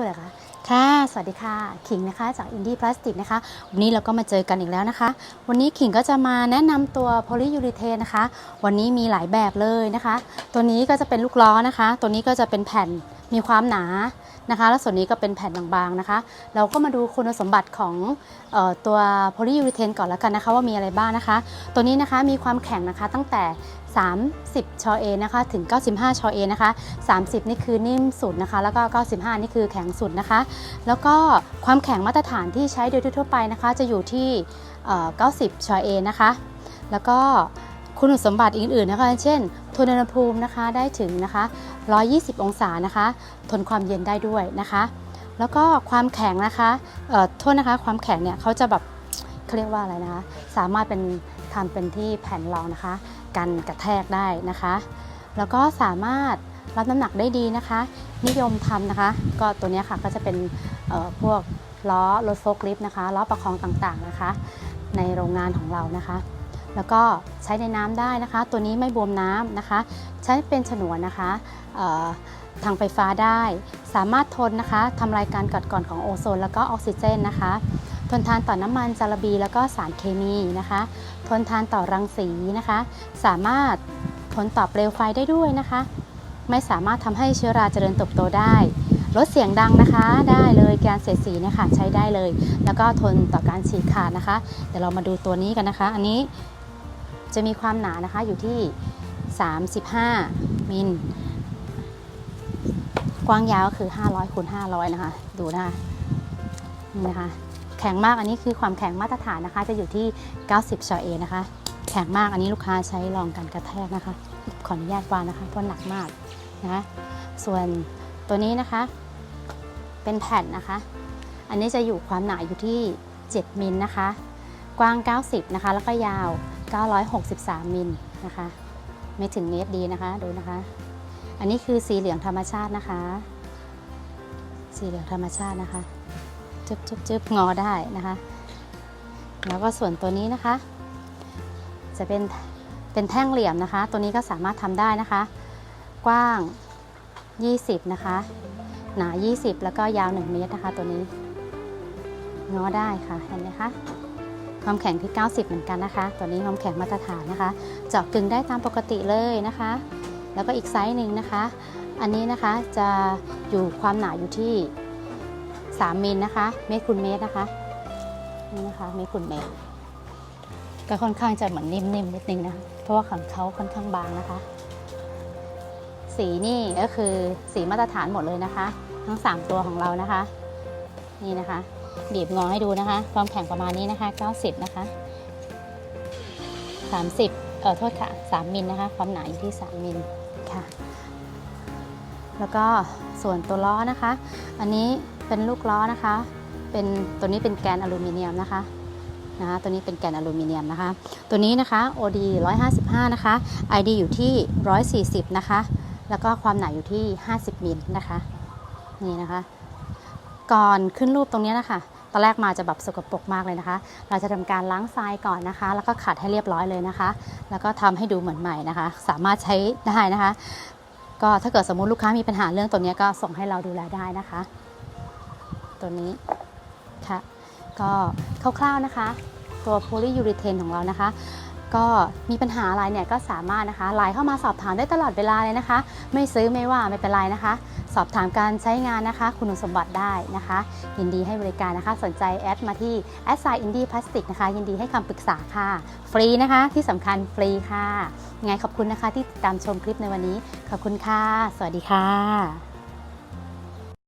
พูดอะไรคะค่ะ สวัสดีค่ะ ขิงนะคะ จากอินดี้พลาสติกนะคะ วันนี้เราก็มาเจอกันอีกแล้วนะคะ วันนี้ขิงก็จะมาแนะนำตัวโพลียูริเทนนะคะ วันนี้มีหลายแบบเลยนะคะ ตัวนี้ก็จะเป็นลูกล้อนะคะ ตัวนี้ก็จะเป็นแผ่นมีความหนา นะคะ แล้วส่วนนี้ก็เป็นแผ่นบางๆนะคะ เราก็มาดูคุณสมบัติของออตัวโพลียูริเทนก่อนแล้วกันนะคะ ว่ามีอะไรบ้างนะคะ ตัวนี้นะคะมีความแข็งนะคะตั้งแต่ 30 ชอเอนะคะถึง 95 ชอเอนะคะ 30 นี่คือนิ่มสุดนะคะ แล้วก็ 95 นี่คือแข็งสุดนะคะ แล้วก็ความแข็งมาตรฐานที่ใช้โดยทั่วไปนะคะ จะอยู่ที่ 90 ชอเอนะคะ แล้วก็คุณสมบัติอื่นๆนะคะ เช่น นอุณหภูมินะคะได้ถึงนะคะ 120 องศานะคะ ทนความเย็นได้ด้วยนะคะ แล้วก็ความแข็งนะคะเอ่อโทษนะคะ ความแข็งเนี่ยเขาจะแบบเขาเรียกว่าอะไรนะคะ สามารถเป็นทำเป็นที่แผ่นรองนะคะ กันกระแทกได้นะคะ แล้วก็สามารถรับน้ำหนักได้ดีนะคะ นิยมทำนะคะ ก็ตัวนี้ค่ะก็จะเป็นเอ่อพวกล้อรถโฟล์คลิฟต์นะคะล้อประคองต่างๆนะคะ ในโรงงานของเรานะคะ แล้วก็ใช้ในน้ำได้นะคะ ตัวนี้ไม่บวมน้ำนะคะ ใช้เป็นฉนวนนะคะทางไฟฟ้าได้ สามารถทนนะคะทำลายการกัดกร่อนของโอโซน แล้วก็ออกซิเจนนะคะ ทนทานต่อน้ำมันจาระบีแล้วก็สารเคมีนะคะ ทนทานต่อรังสีนะคะ สามารถทนต่อเปลวไฟได้ด้วยนะคะ ไม่สามารถทำให้เชื้อราเจริญเติบโตได้ลดเสียงดังนะคะได้เลยการเสียดสีเนะคะใช้ได้เลย แล้วก็ทนต่อการฉีกขาดนะคะ เดี๋ยวเรามาดูตัวนี้กันนะคะ อันนี้ จะมีความหนานะคะอยู่ที่ 35 มิล กว้างยาวก็คือ 500คูณ500 นะคะ ดูนะคะนี่นะคะ แข็งมากอันนี้คือความแข็งมาตรฐานนะคะ จะอยู่ที่ 90ชอเอนะคะ แข็งมากอันนี้ลูกค้าใช้รองกันกระแทกนะคะ ขออนุญาตวางนะคะเพราะหนักมากนะคะส่วนตัวนี้นะคะ เป็นแผ่นนะคะ อันนี้จะอยู่ความหนาอยู่ที่ 7 มิลนะคะ กว้าง 90 นะคะ แล้วก็ยาว 963มิลนะคะ ไม่ถึงเมตรดีนะคะดูนะคะ อันนี้คือสีเหลืองธรรมชาตินะคะ สีเหลืองธรรมชาตินะคะจึ๊บจึ๊บจึ๊บงอได้นะคะ แล้วก็ส่วนตัวนี้นะคะ จะเป็นเป็นแท่งเหลี่ยมนะคะ ตัวนี้ก็สามารถทำได้นะคะ กว้าง 20 นะคะ หนา 20 แล้วก็ยาว 1 เมตรนะคะ ตัวนี้งอได้ค่ะเห็นไหมคะ ความแข็งที่ 90 เหมือนกันนะคะ ตัวนี้ความแข็งมาตรฐานนะคะ เจาะกึ่งได้ตามปกติเลยนะคะ แล้วก็อีกไซส์หนึ่งนะคะ อันนี้นะคะจะอยู่ความหนาอยู่ที่ 3 มิลนะคะ เมตรคูณเมตรนะคะนี่นะคะเมตรคูณเมตรก็ค่อนข้างจะเหมือนนิ่มๆนิดนึงนะ เพราะว่าของเขาค่อนข้างบางนะคะ สีนี่ก็คือสีมาตรฐานหมดเลยนะคะ ทั้ง 3 ตัวของเรานะคะ นี่นะคะ บีบงอให้ดูนะคะ ความแข็งประมาณนี้นะคะ 90 นะคะ 30 เออโทษค่ะ 3 มิลนะคะ ความหนาอยู่ที่ 3 มิลค่ะ แล้วก็ส่วนตัวล้อนะคะ อันนี้เป็นลูกล้อนะคะ เป็นตัวนี้เป็นแกนอลูมิเนียมนะคะนะคะตัวนี้เป็นแกนอลูมิเนียมนะคะ ตัวนี้นะคะ OD 155 นะคะ ID อยู่ที่ 140 นะคะ แล้วก็ความหนาอยู่ที่ 50 มิลนะคะ นี่นะคะ ก่อนขึ้นรูปตรงนี้นะคะ ตอนแรกมาจะแบบสกปรกมากเลยนะคะ เราจะทำการล้างทรายก่อนนะคะ แล้วก็ขัดให้เรียบร้อยเลยนะคะ แล้วก็ทำให้ดูเหมือนใหม่นะคะ สามารถใช้ได้นะคะ ก็ถ้าเกิดสมมุติลูกค้ามีปัญหาเรื่องตัวนี้ก็ส่งให้เราดูแลได้นะคะ ตัวนี้ค่ะ ก็คร่าวๆนะคะ ตัวโพลียูริเทนของเรานะคะ ก็มีปัญหาอะไรเนี่ยก็สามารถนะคะไลน์เข้ามาสอบถามได้ตลอดเวลาเลยนะคะ ไม่ซื้อไม่ว่าไม่เป็นไรนะคะ สอบถามการใช้งานนะคะ คุณสมบัติได้นะคะ ยินดีให้บริการนะคะ สนใจแอดมาที่แอดไซน์อินดี้พลาสติกนะคะ ยินดีให้คำปรึกษาค่ะ ฟรีนะคะที่สำคัญฟรีค่ะยังไงขอบคุณนะคะที่ติดตามชมคลิปในวันนี้ ขอบคุณค่ะ สวัสดีค่ะ